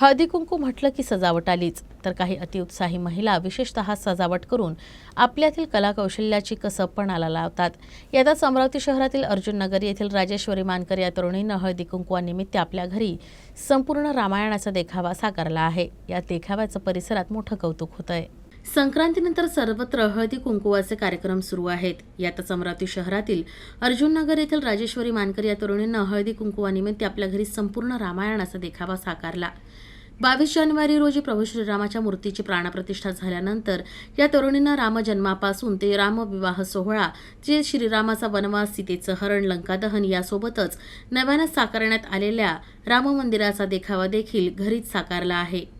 हळदी कुंकू म्हटलं की सजावट आलीच. तर काही अतिउत्साही महिला विशेषतः सजावट करून आपल्यातील कलाकौशल्याची कसब पणाला लावतात. यातच अमरावती शहरातील अर्जुन नगर येथील राजेश्वरी मानकर या तरुणीनं हळदी कुंकवानिमित्त आपल्या घरी संपूर्ण रामायणाचा देखावा साकारला आहे. या देखाव्याचं परिसरात मोठं कौतुक होत आहे संक्रांतीनंतर सर्वत्र हळदी कुंकुवाचे कार्यक्रम सुरू आहेत. यातच अमरावती शहरातील अर्जुननगर येथील राजेश्वरी मानकर या तरुणीनं हळदी कुंकुवानिमित्त आपल्या घरी संपूर्ण रामायणाचा देखावा साकारला. बावीस जानेवारी रोजी प्रभू श्रीरामाच्या मूर्तीची प्राणप्रतिष्ठा झाल्यानंतर या तरुणींना रामजन्मापासून ते रामविवाह सोहळा जे श्रीरामाचा वनवास सीतेचं हरण लंकादहन यासोबतच नव्यानं साकारण्यात आलेल्या राम मंदिराचा देखावा देखील घरीच साकारला आहे.